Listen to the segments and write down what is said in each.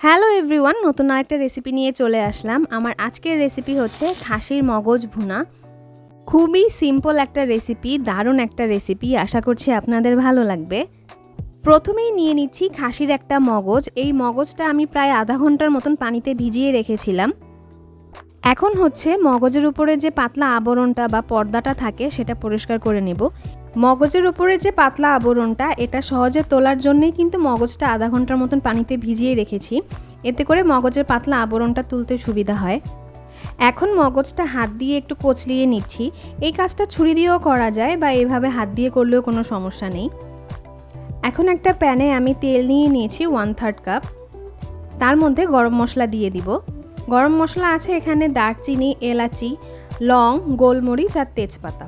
Hello everyone, নতুন আরেকটা recipe নিয়ে চলে আসলাম। আমার আজকের রেসিপি হচ্ছে খাসির মগজ ভুনা। খুবই সিম্পল একটা রেসিপি দারুণ একটা রেসিপি আশা করছি আপনাদের ভালো লাগবে। প্রথমেই নিয়ে নিচ্ছি খাসির একটা মগজ। এই মগজটা আমি প্রায় আধা ঘণ্টার মতন পানিতে ভিজিয়ে রেখেছিলাম। এখন হচ্ছে মগজের উপরে যে পাতলা আবরণটা বা পর্দাটা থাকে, সেটা পরিষ্কার করে নেব। মগজের উপরে যে পাতলা আবরণটা, এটা সহজে তোলার জন্যই কিন্তু মগজটা আধা ঘণ্টার মতন পানিতে ভিজিয়ে রেখেছি। এতে করে মগজের পাতলা আবরণটা তুলতে সুবিধা হয়। এখন মগজটা হাত দিয়ে একটু কচলিয়ে নিচ্ছি। এই কাজটা ছুরি দিয়েও করা যায় বা এভাবে হাত দিয়ে করলেও কোনো সমস্যা নেই। এখন একটা প্যানে আমি তেল নিয়ে নিয়েছি ওয়ান থার্ড কাপ। তার মধ্যে গরম মশলা দিয়ে দিব। গরম মশলা আছে এখানে দারচিনি, এলাচি, লং, গোলমরিচ আর তেজপাতা।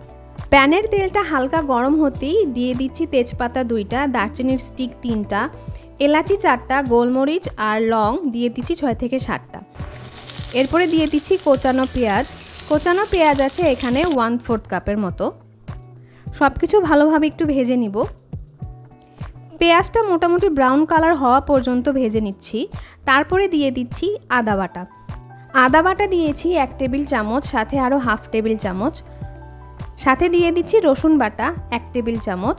প্যানের তেলটা হালকা গরম হতেই দিয়ে দিচ্ছি তেজপাতা দুইটা, দারচিনির স্টিক তিনটা, এলাচি চারটা, গোলমরিচ আর লং দিয়ে দিচ্ছি ছয় থেকে সাতটা। এরপরে দিয়ে দিচ্ছি কোচানো পেঁয়াজ। কোচানো পেঁয়াজ আছে এখানে ওয়ান ফোর্থ কাপের মতো। সব কিছু ভালোভাবে একটু ভেজে নিব। পেঁয়াজটা মোটামুটি ব্রাউন কালার হওয়া পর্যন্ত ভেজে নিচ্ছি। তারপরে দিয়ে দিচ্ছি আদা বাটা। আদা বাটা দিয়েছি এক টেবিল চামচ, সাথে আরও হাফ টেবিল চামচ। সাথে দিয়ে দিচ্ছি রসুন বাটা এক টেবিল চামচ।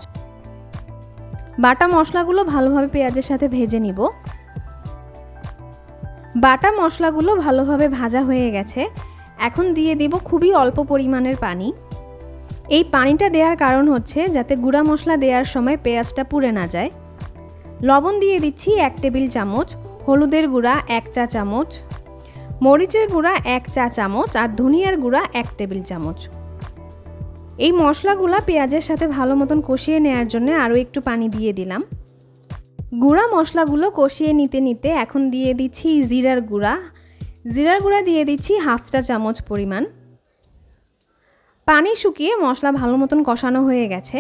বাটা মশলাগুলো ভালোভাবে পেঁয়াজের সাথে ভেজে নিব। বাটা মশলাগুলো ভালোভাবে ভাজা হয়ে গেছে। এখন দিয়ে দিব খুবই অল্প পরিমাণের পানি। এই পানিটা দেওয়ার কারণ হচ্ছে যাতে গুঁড়া মশলা দেওয়ার সময় পেঁয়াজটা পুড়ে না যায়। লবণ দিয়ে দিচ্ছি এক টেবিল চামচ, হলুদের গুঁড়া এক চা চামচ। মরিচের গুঁড়া এক চা চামচ আর ধনিয়ার গুঁড়া এক টেবিল চামচ। এই মশলাগুলো পেঁয়াজের সাথে ভালো মতন কষিয়ে নেওয়ার জন্য আরও একটু পানি দিয়ে দিলাম। গুঁড়া মশলাগুলো কষিয়ে নিতে নিতে এখন দিয়ে দিচ্ছি জিরার গুঁড়া। জিরার গুঁড়া দিয়ে দিচ্ছি হাফ চা চামচ পরিমাণ। পানি শুকিয়ে মশলা ভালো মতন কষানো হয়ে গেছে।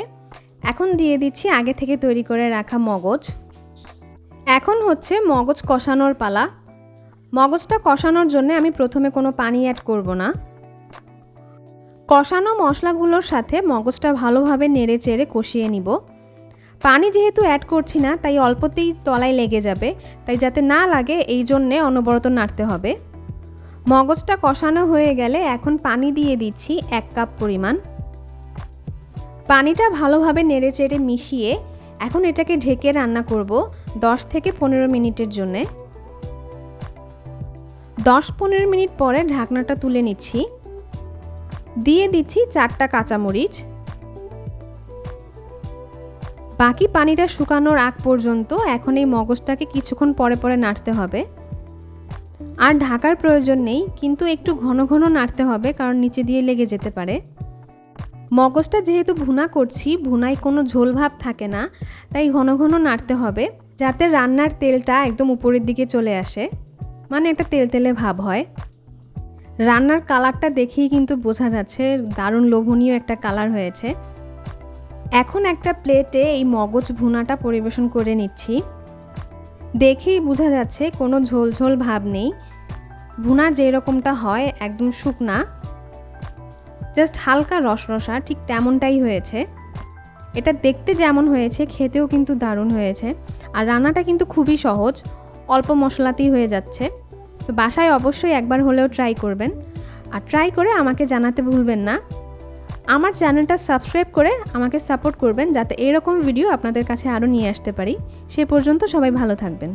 এখন দিয়ে দিচ্ছি আগে থেকে তৈরি করে রাখা মগজ। এখন হচ্ছে মগজ কষানোর পালা। মগজটা কষানোর জন্য আমি প্রথমে কোনো পানি অ্যাড করব না। কষানো মশলাগুলোর সাথে মগজটা ভালোভাবে নেড়ে চেড়ে কষিয়ে নিব। পানি যেহেতু অ্যাড করছি না, তাই অল্পতেই তলায় লেগে যাবে, তাই যাতে না লাগে এই জন্যে অনবরত নাড়তে হবে। মগজটা কষানো হয়ে গেলে এখন পানি দিয়ে দিচ্ছি এক কাপ পরিমাণ। পানিটা ভালোভাবে নেড়ে চেড়ে মিশিয়ে এখন এটাকে ঢেকে রান্না করব দশ থেকে পনেরো মিনিটের জন্যে। দশ পনেরো মিনিট পরে ঢাকনাটা তুলে নিচ্ছি। দিয়ে দিচ্ছি চারটা কাঁচামরিচ। বাকি পানিটা শুকানোর আগ পর্যন্ত এখন এই মগজটাকে কিছুক্ষণ পরে পরে নাড়তে হবে। আর ঢাকার প্রয়োজন নেই, কিন্তু একটু ঘন ঘন নাড়তে হবে কারণ নিচে দিয়ে লেগে যেতে পারে। মগজটা যেহেতু ভুনা করছি, ভুনায় কোনো ঝোল ভাব থাকে না, তাই ঘন ঘন নাড়তে হবে যাতে রান্নার তেলটা একদম উপরের দিকে চলে আসে। মানে একটা তেল তেলে ভাব হয়। রান্নার কালারটা দেখেই কিন্তু বোঝা যাচ্ছে, দারুণ লোভনীয় একটা কালার হয়েছে। এখন একটা প্লেটে এই মগজ ভুনাটা পরিবেশন করে নিচ্ছি। দেখেই বোঝা যাচ্ছে কোনো ঝোল ঝোল ভাব নেই। ভুনা যেরকমটা হয় একদম শুকনা। জাস্ট হালকা রসরসা, ঠিক তেমনটাই হয়েছে। এটা দেখতে যেমন হয়েছে, খেতেও কিন্তু দারুণ হয়েছে। আর রান্নাটা কিন্তু খুবই সহজ। অল্প মশলাতেই হয়ে যাচ্ছে। তো বাসায় অবশ্যই একবার হলেও ট্রাই করবেন। আর ট্রাই করে আমাকে জানাতে ভুলবেন না। আমার চ্যানেলটা সাবস্ক্রাইব করে আমাকে সাপোর্ট করবেন, যাতে এরকম ভিডিও আপনাদের কাছে আরও নিয়ে আসতে পারি। সে পর্যন্ত সবাই ভালো থাকবেন।